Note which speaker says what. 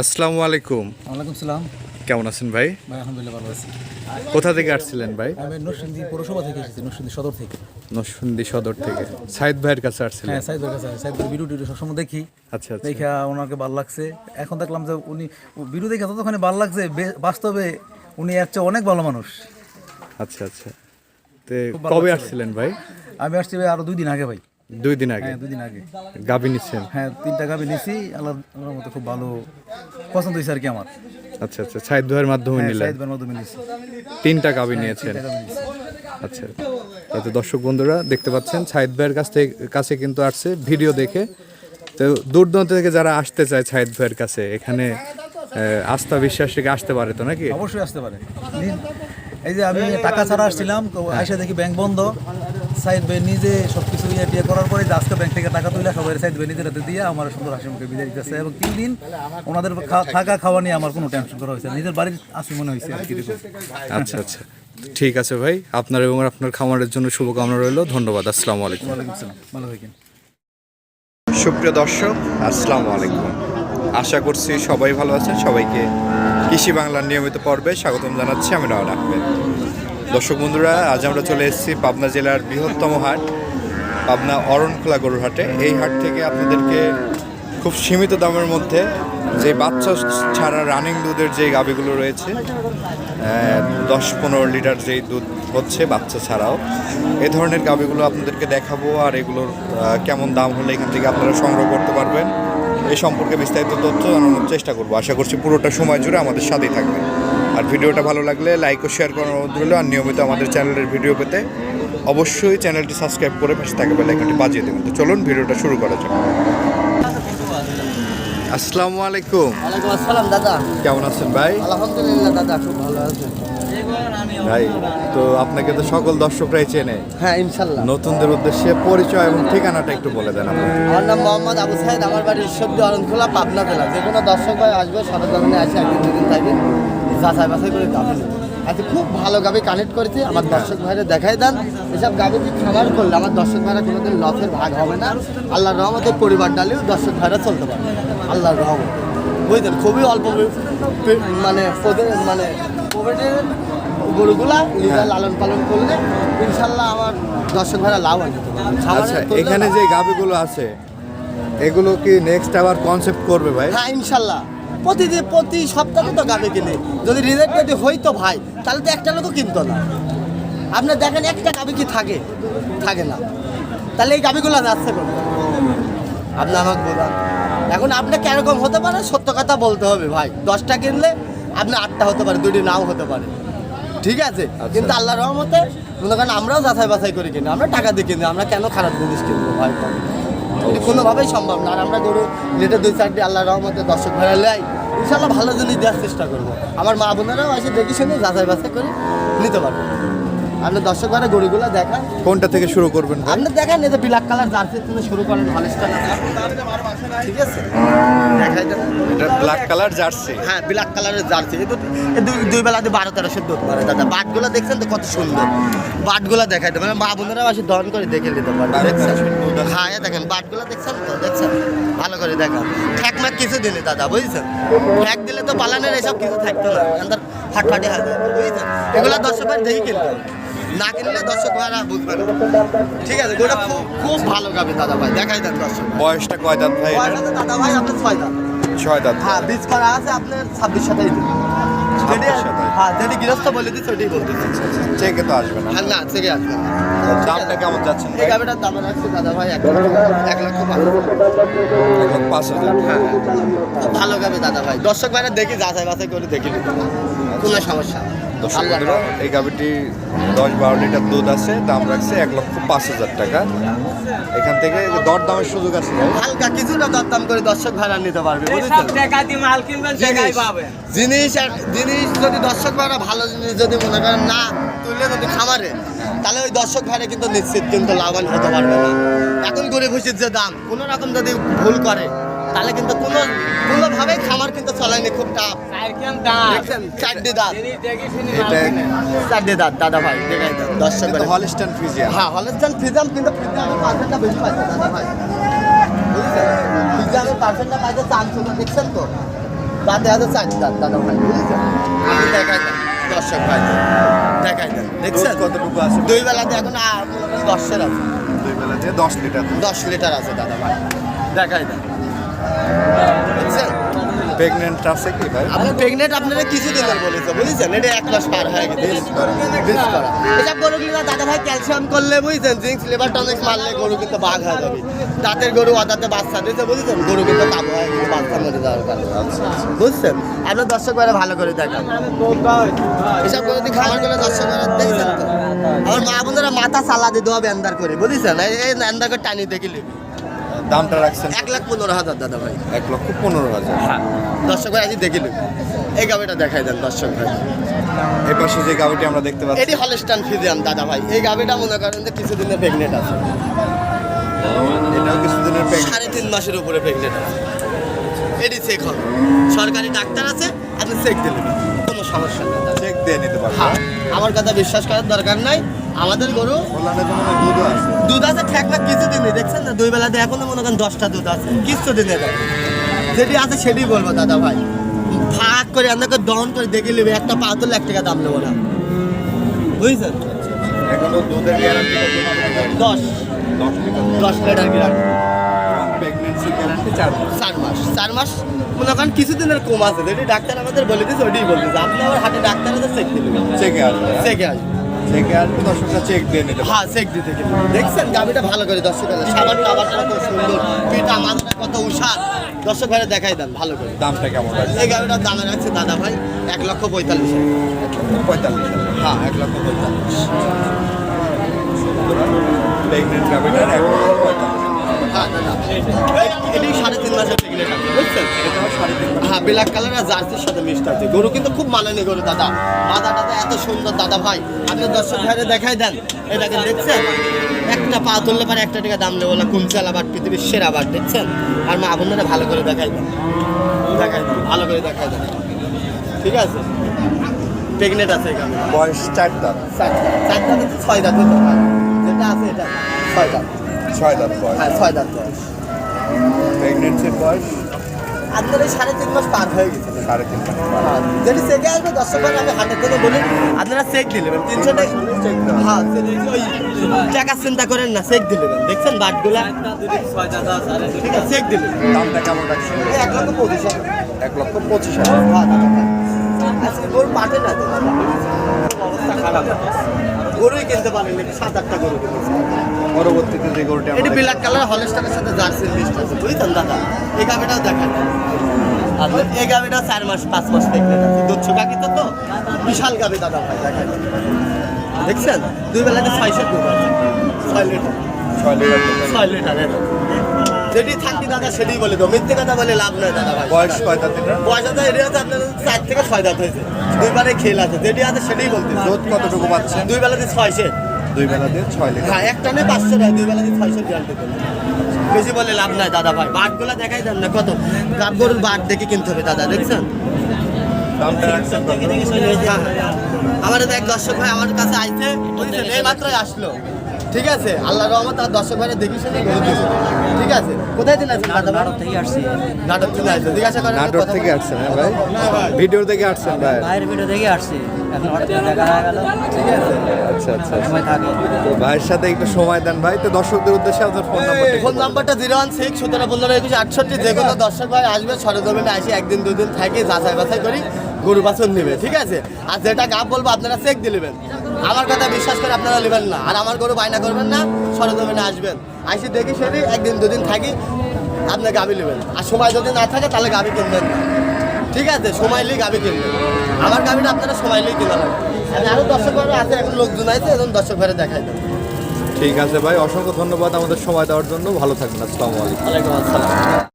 Speaker 1: আসসালামু আলাইকুম।
Speaker 2: ওয়ালাইকুম সালাম।
Speaker 1: কেমন আছেন ভাই?
Speaker 2: ভাই আলহামদুলিল্লাহ ভালো আছি।
Speaker 1: কোথা থেকে আসছিলেন ভাই?
Speaker 2: আমি নরসিংদী পৌরসভা থেকে এসেছি নরসিংদী সদর থেকে।
Speaker 1: নরসিংদী সদর থেকে। সাইদ ভাইয়ের কাছে আসছিলেন?
Speaker 2: হ্যাঁ সাইদ ভাইয়ের কাছে সাইদ ভাই ভিডিও টিডিও সবসময় দেখি।
Speaker 1: আচ্ছা আচ্ছা।
Speaker 2: দেখে ওনাকে ভালো লাগছে। এখন দেখলাম যে উনি ভিডিও দেখে ততক্ষণে ভালো লাগছে বাস্তবে উনি চেয়ে অনেক ভালো মানুষ।
Speaker 1: আচ্ছা আচ্ছা। তো কবে আসছিলেন ভাই?
Speaker 2: আমি আসছি ভাই আরও দুই দিন আগে ভাই।
Speaker 1: দুই দিন আগে।
Speaker 2: হ্যাঁ দুই দিন আগে।
Speaker 1: গাবি নিচ্ছেন?
Speaker 2: হ্যাঁ তিনটা গাবি নিয়েছি আল্লাহ আল্লাহর মতো খুব ভালো পছন্দ হয়েছে আর কি আমার।
Speaker 1: আচ্ছা আচ্ছা সাইদ ভাইয়ের মাধ্যমে
Speaker 2: হ্যাঁ
Speaker 1: নিলেন?
Speaker 2: সাইদ ভাইয়ের মাধ্যমে নিয়েছি
Speaker 1: তিনটা নিয়েছেন?
Speaker 2: গাভী নিয়েছি।
Speaker 1: আচ্ছা তাতে দর্শক বন্ধুরা দেখতে পাচ্ছেন সাইদ ভাইয়ের কাছ থেকে কাছে কিন্তু আসছে ভিডিও দেখে। তো দূর দূরান্ত থেকে যারা আসতে চায় সাইদ ভাইয়ের কাছে এখানে আস্থা বিশ্বাস থেকে আসতে পারে তো নাকি?
Speaker 2: অবশ্যই আসতে পারে। এই যে আমি টাকা ছাড়া আসছিলাম তো আইসা দেখি ব্যাংক বন্ধ। সাইদ ভাই নিজে সব কিছু ইয়ে টিয়ে করার পরে যে আজকে ব্যাংক থেকে টাকা তুলে সবাই সাইদ ভাই নিজের হাতে দিয়ে আমার সুন্দর হাসি মুখে বিদায় দিতেছে। এবং তিন দিন ওনাদের থাকা খাওয়া নিয়ে আমার কোনো টেনশন করা হয়েছে না। নিজের বাড়ির আসি মনে হয়েছে আর কি
Speaker 1: আচ্ছা আচ্ছা। ঠিক আছে ভাই আপনার এবং আপনার খামারের জন্য শুভকামনা রইল। ধন্যবাদ আসসালামু আলাইকুম।
Speaker 2: ওয়ালাইকুম আসসালাম। ভালো থাকেন।
Speaker 1: সুপ্রিয় দর্শক আসসালামু আলাইকুম। আশা করছি সবাই ভালো আছেন। সবাইকে কৃষি বাংলার নিয়মিত পর্বে স্বাগতম জানাচ্ছি। আমি রাওয়ান আহমেদ। দর্শক বন্ধুরা, আজ আমরা চলে এসেছি পাবনা জেলার বৃহত্তম হাট, পাবনা অরণখোলা গরুর হাটে। এই হাট থেকে আপনাদেরকে খুব সীমিত দামের মধ্যে যে বাচ্চা ছাড়া রানিং দুধের যে গাবিগুলো রয়েছে দশ পনেরো লিটার যেই দুধ হচ্ছে বাচ্চা ছাড়াও, এ ধরনের গাবিগুলো আপনাদেরকে দেখাবো আর এগুলোর কেমন দাম হলে এখান থেকে আপনারা সংগ্রহ করতে পারবেন। এ সম্পর্কে বিস্তারিত তথ্য জানানোর চেষ্টা করব। আশা করছি পুরোটা সময় জুড়ে আমাদের সাথেই থাকবেন। আর ভিডিওটা ভালো লাগলে লাইক ও শেয়ার করার অনুরোধ রইল। আর নিয়মিত আমাদের চ্যানেলের ভিডিও পেতে অবশ্যই চ্যানেলটি সাবস্ক্রাইব করে পাশে থাকা বেলাইকনটি বাজিয়ে দেবেন। তো চলুন ভিডিওটা শুরু করা যাক। আসসালামু আলাইকুম।
Speaker 3: ওয়ালাইকুম আসসালাম দাদা।
Speaker 1: কেমন আছেন ভাই?
Speaker 3: আলহামদুলিল্লাহ দাদা খুব ভালো আছেন
Speaker 1: ভাই তো আপনাকে তো সকল দর্শকরাই চেনে।
Speaker 3: হ্যাঁ ইনশাল্লাহ।
Speaker 1: নতুনদের উদ্দেশ্যে পরিচয় এবং ঠিকানাটা একটু বলে দেন
Speaker 3: আমার নাম মোহাম্মদ আবু আমার বাড়ি ঈশ্বরদী অরণখোলা পাবনা জেলা। যে কোনো দর্শক ভাই আসবে সরজমিনে আসে একদিন দুদিন থাকে। যাচাই বাছাই করে গাভি। আজকে খুব ভালো গাভি কানেক্ট করেছি আমার দর্শক ভাইরা দেখাই দেন। এসব গাভি কি খামার করলে? আমার দর্শক ভাইরা কোনোদিন লসের ভাগ হবে না। আল্লাহর রহমতে পরিবার ডালেও দর্শক ভাইরা চলতে পারবে আল্লাহর রহমতে। বুঝলেন? খুবই অল্প মানে মানে কোভিডের গরুগুলা নিজেরা লালন পালন করলে ইনশাল্লাহ আমার দর্শক ভাইরা লাভ আছে
Speaker 1: আচ্ছা এখানে যে গাভিগুলো আছে এগুলো কি নেক্সট আবার কনসেপ্ট করবে ভাই?
Speaker 3: হ্যাঁ ইনশাল্লাহ। প্রতিদিন প্রতি সপ্তাহে তো গাবে কিনে। যদি রিজেক্ট যদি হইতো ভাই তাহলে তো একটা লোকও কিনতো না। আপনি দেখেন একটা গাবি কি থাকে? থাকে না। তাহলে এই গাবিগুলো যাচ্ছে কোন আপনি আমাকে বলুন। এখন আপনাকে এরকম হতে পারে সত্য কথা বলতে হবে ভাই। দশটা কিনলে আপনি আটটা হতে পারে দুটি নাও হতে পারে। ঠিক আছে? কিন্তু আল্লাহ রহমতে মনে করেন আমরাও যাচাই বাছাই করে কিনি আমরা টাকা দিয়ে কিনি আমরা কেন খারাপ জিনিস কিনবো ভাই? এটি কোনোভাবেই সম্ভব না। আর আমরা গরু লিটার দুই চারটি আল্লাহ রহমতে দর্শক ভাড়া লাই ইনশাল্লাহ ভালো জিনিস দেওয়ার চেষ্টা করব। আমার মা বোনেরাও এসে দেখি শুনে যাচাই বাছাই করে নিতে পারবে। আপনি দর্শক ভাড়া গরুগুলো দেখান।
Speaker 1: কোনটা থেকে শুরু করবেন
Speaker 3: আপনি দেখেন এই যে ব্ল্যাক কালার জার্সি থেকে শুরু করেন হলিস্টার ঠিক আছে? দেখাই দেন।
Speaker 1: এটা ব্ল্যাক কালার জার্সি।
Speaker 3: হ্যাঁ ব্ল্যাক কালারের জার্সি। এই দুই এই দুই দুই বেলা বারো তেরোশো দুধ পারে দাদা। বাটগুলো দেখছেন তো কত সুন্দর। বাটগুলো দেখাই দেবেন মা বোনেরা আসে দহন করে দেখে নিতে পারবে। দেখছেন? হ্যাঁ দেখেন বাটগুলো দেখছেন তো? দেখছেন? ভালো করে দেখা। ঠ্যাক ম্যাক কিছু দিলে দাদা বুঝছেন? ঠ্যাক দিলে তো পালানের এসব কিছু থাকতো না। এখানকার ফাটফাটি হয়ে যেত, বুঝছেন? এগুলো দর্শকের দেখি কিনতে। না কিনলে দর্শক ভাইরা বুঝবে না। ঠিক আছে গোটা খুব খুব ভালো গাবে দাদা ভাই। দেখাই দেন দর্শক
Speaker 1: বয়সটা কয় দাঁত ভাই?
Speaker 3: দাদা ভাই আপনার ছয় দাম
Speaker 1: ছয় দাঁত।
Speaker 3: হ্যাঁ বীজ করা আছে আপনার ছাব্বিশ সাতাইশ যেটি হ্যাঁ যেটি গৃহস্থ বলে দিচ্ছে ওটাই বলতেছি
Speaker 1: চেকে তো আসবে না।
Speaker 3: হ্যাঁ না থেকে আসবে না।
Speaker 1: দামটা কেমন যাচ্ছেন
Speaker 3: এই গাবিটার দাম রাখছি দাদা ভাই এক লক্ষ এক লক্ষ পাঁচ।
Speaker 1: হাজার।
Speaker 3: হ্যাঁ ভালো গাবে দাদা ভাই। দর্শক ভাইরা দেখি যাচাই বাছাই করে দেখি। নিতে হবে। কোনো সমস্যা
Speaker 1: এই গাভিটি দশ বারো লিটার দুধ আছে দাম রাখছে এক লক্ষ পাঁচ হাজার টাকা। থেকে দর দামের সুযোগ আছে
Speaker 3: হালকা কিছুটা দরদাম করে দর্শক ভাড়া নিতে পারবে জিনিস জিনিস যদি দর্শক ভাড়া ভালো জিনিস যদি মনে করেন না তুললে যদি খামারে তাহলে ওই দর্শক ভাড়া কিন্তু নিশ্চিত কিন্তু লাভবান হতে পারবে না। এখন গরিব যে দাম কোনো রকম যদি ভুল করে তাহলে কিন্তু কোনো কোনোভাবেই খামার কিন্তু চলায়নি খুব টাফ চারটে দাঁত। চারটে দাঁত দাদা ভাই দর্শক হ্যাঁ হলস্টান কিন্তু পাঁচটা বেশি পাইছে দাদা ভাই। পার্সেন্টটা দেখছেন তো? দাঁতে দাঁত দাদা ভাই আমি দেখাই দর্শক ভাই। দেখাই দেন দেখছেন?
Speaker 1: দুধ কতটুকু আছে?
Speaker 3: দুই বেলাতে এখন আর দশের আছে।
Speaker 1: দুই দশ লিটার।
Speaker 3: দশ লিটার আছে দাদা ভাই। দেখাই দেন
Speaker 1: প্রেগনেন্ট আছে কি ভাই?
Speaker 3: আপনি প্রেগনেন্ট আপনারা দিনের বলেছে বুঝেছেন? এটা এক মাস পার হয়ে গেছে। বীজ করা এসব গরুগুলো না দাদা ভাই ক্যালসিয়াম করলে বুঝছেন? জিঙ্ক টনিক মারলে গরু কিন্তু বাঘ হয়ে যাবে। দাঁতের গরু অদাতে বাচ্চা দিতে বুঝছেন? গরু কিন্তু কাবু হয়ে গেছে বাচ্চা মরে যাওয়ার কারণে। বুঝছেন? আপনার দর্শক ভাইরা ভালো করে দেখান। এসব গরু দিয়ে করে দর্শক ভাইরা দেখছেন তো? আমার মা বোনেরা মাথা চালা দিতে হবে এন্দার করে বুঝেছেন? এই এন্দার করে টানি দেখিলে
Speaker 1: দামটা রাখছেন
Speaker 3: এক লাখ পনেরো হাজার দাদা ভাই।
Speaker 1: এক লক্ষ পনেরো হাজার।
Speaker 3: দর্শক ভাই আজ দেখিল এই গাবিটা দেখাই দেন দর্শক ভাই।
Speaker 1: এই পাশে যে গাভিটি আমরা দেখতে পাচ্ছি।
Speaker 3: এটি হলস্টান ফিজিয়াম দাদা ভাই। এই গাবিটা মনে করেন যে কিছুদিনের প্রেগনেন্ট আছে।
Speaker 1: এটাও কিছুদিনের
Speaker 3: সাড়ে তিন মাসের উপরে প্রেগনেন্ট আছে। এটি চেক হবে। সরকারি ডাক্তার আছে আপনি চেক দিলেন কোনো সমস্যা নেই।
Speaker 1: চেক দিয়ে নিতে
Speaker 3: হ্যাঁ। আমার কথা বিশ্বাস করার দরকার নাই। আমাদের গরু? দুধ আছে ঠেক না কিছু দিনে দেখছেন না? দুই বেলাতে এখনও মনে করেন দশটা দুধ আছে কিছু দিনে যেটি আছে সেটি বলব দাদা ভাই। ভাগ করে আপনাকে দহন করে দেখে নেবে একটা পা তুললে এক টাকা দাম নেব না। বুঝছেন? দশ।
Speaker 1: দশ লিটার। গ্যারান্টি চার মাস।
Speaker 3: চার মাস চার মাস মনে করেন কিছুদিনের কম আছে। যেটি ডাক্তার আমাদের বলে দিয়েছে ওইটাই বলতেছে। আপনি আমার হাতে ডাক্তার চেক দিলেন
Speaker 1: চেকে আসবে।
Speaker 3: চেকে আসবে।
Speaker 1: চেকে আর দর্শকরা চেক দিয়ে নিতে
Speaker 3: হ্যাঁ চেক দিতে গেলে দেখছেন গাবিটা ভালো করে দর্শক সাবান টাবার কত সুন্দর। পিঠা মাথাটা কত উষার। দর্শক ভাইরা দেখাই দেন ভালো করে।
Speaker 1: দামটা কেমন
Speaker 3: এই গাড়িটার দাম রাখছে দাদা ভাই এক লক্ষ পঁয়তাল্লিশ
Speaker 1: পঁয়তাল্লিশ
Speaker 3: হ্যাঁ এক লক্ষ পঁয়তাল্লিশ।
Speaker 1: প্রেগনেন্ট গাড়িটার এক লক্ষ পঁয়তাল্লিশ।
Speaker 3: হ্যাঁ দাদা সাড়ে তিন মাসের প্রেগনেন্ট আছে বুঝছেন। হ্যাঁ ব্ল্যাক কালার আর জার্সির সাথে মিক্সড আছে গরু কিন্তু খুব মানানি গরু দাদা। মাথা টাদা এত সুন্দর দাদা ভাই। আপনি দর্শক ভাইরে দেখাই দেন। এটাকে দেখছেন? একটা পা তুললে পারে একটা টাকা দাম নেব না কুমচাল আবার পৃথিবীর সেরা আবার দেখছেন? আর মা আপনারা ভালো করে দেখাই দেন। দেখাই দেন ভালো করে দেখাই দেন। ঠিক আছে? প্রেগনেন্ট আছে এখানে।
Speaker 1: বয়স চার দাঁত
Speaker 3: চারটা চারটা তো ছয় দাঁত যেটা আছে এটা ছয় দাঁত
Speaker 1: ছয় দাঁত বয়স।
Speaker 3: হ্যাঁ ছয় দাঁত বয়স।
Speaker 1: প্রেগনেন্সির বয়স?
Speaker 3: আপনার এই সাড়ে তিন মাস পার হয়ে গেছে।
Speaker 1: সাড়ে তিন মাস।
Speaker 3: হ্যাঁ, যদি চেকে আসবে দর্শক আমি হাটের থেকে বলি আপনারা চেক নেবেন। তিনশো টাকা হ্যাঁ টাকা চিন্তা করেন না চেক নেবেন। দেখছেন বাটগুলা? চেক দিলেন
Speaker 1: দামটা কেমন রাখছে
Speaker 3: এক লক্ষ পঁচিশ হাজার।
Speaker 1: এক লক্ষ পঁচিশ হাজার।
Speaker 3: হ্যাঁ। আজকে গরু পাঠে না। অবস্থা খারাপ। গরুই কিনতে পারেন নাকি? সাত আটটা গরু কিনেছে
Speaker 1: পরবর্তীতে যে গরুটি
Speaker 3: এটি ব্ল্যাক কালার হলস্টারের সাথে জার্সির মিক্সড আছে। বুঝছেন? দাদা এই গাভিটাও দেখান। আপনার এই গাভিটা চার মাস পাঁচ মাস দুধ তো তো? বিশাল গাভি দাদা ভাই দেখান। দেখছেন? দুই বেলাতে ছয়শো দুধ ছয় লিটার।
Speaker 1: ছয় লিটার
Speaker 3: ছয় যেটি থাকি দাদা সেটি বলে তো মিথ্যে কথা বলে লাভ নয় দাদা ভাই।
Speaker 1: বয়স কয় দাঁত এটা?
Speaker 3: পয়সা তো এটি আছে আপনার চার থেকে ছয় দাঁত হয়েছে। দুইবারে খেল আছে। যেটি আছে সেটাই বলতে
Speaker 1: দুধ কতটুকু পাচ্ছেন?
Speaker 3: দুই বেলাতে ছয়শো
Speaker 1: দুই বেলা দিয়ে ছয় লিটার।
Speaker 3: হ্যাঁ একটা নেই পাঁচশো টাকা দুই বেলা দিয়ে ছয়শো গ্যারান্টি বেশি বলে লাভ নাই দাদা ভাই। বাটগুলো দেখাই দেন না কত? গাব গরুর বাট দেখে কিনতে হবে দাদা দেখছেন? হ্যাঁ। আমার এক দর্শক ভাই আমার কাছে আইছে বুঝছেন এই মাত্রই আসলো। ঠিক আছে? আল্লাহ রহমত আর দর্শক ভাইরা দেখি শুনে ঠিক আছে? কোথায় দিন আছেন দাদা ভাই?
Speaker 4: থেকে আসছি।
Speaker 3: নাটক থেকে আসছে জিজ্ঞাসা করেন
Speaker 1: নাটোর
Speaker 3: কথা
Speaker 1: থেকে। আসছেন হ্যাঁ ভাই। ভিডিও থেকে আসছেন ভাই।
Speaker 4: বাইরের ভিডিও দেখে আসছি। এখন হঠাৎ দেখা হয়ে গেল।
Speaker 3: ঠিক আছে?
Speaker 1: আচ্ছা আচ্ছা আচ্ছা।
Speaker 4: সময় থাকে।
Speaker 1: তো ভাইয়ের সাথে একটু সময় দেন ভাই। তো দর্শকদের উদ্দেশ্যে আপনার ফোন নাম্বারটা
Speaker 3: ফোন নাম্বারটা জিরো ওয়ান সিক্স সতেরো পনেরো একুশ আটষট্টি যে কোনো দর্শক ভাই আসবে সরজমিনে আসি একদিন দুদিন থাকি যাচাই বাছাই করি গরু বাছন নেবে ঠিক আছে? আর যেটা গাপ বলব আপনারা চেক দিয়ে নেবেন। আমার কথা বিশ্বাস করে আপনারা নেবেন না। আর আমার গরু বায়না করবেন না সরজমিনে আসবেন। আসি দেখি সেটি একদিন দুদিন থাকি আপনি গাবি নেবেন। আর সময় যদি না থাকে তাহলে গাবি কিনবেন না। ঠিক আছে সময় লিগ আমি কিনবো। আমার গাবিটা আপনারা সময় লিগ কিনা আমি আরও দর্শক ভাইরা আছে এখন লোকজন আছে এখন দর্শক ঘরে দেখাই দেবো।
Speaker 1: ঠিক আছে ভাই অসংখ্য ধন্যবাদ আমাদের সময় দেওয়ার জন্য। ভালো থাকবেন আসসালামু আলাইকুম।
Speaker 3: ওয়ালাইকুম আসসালাম।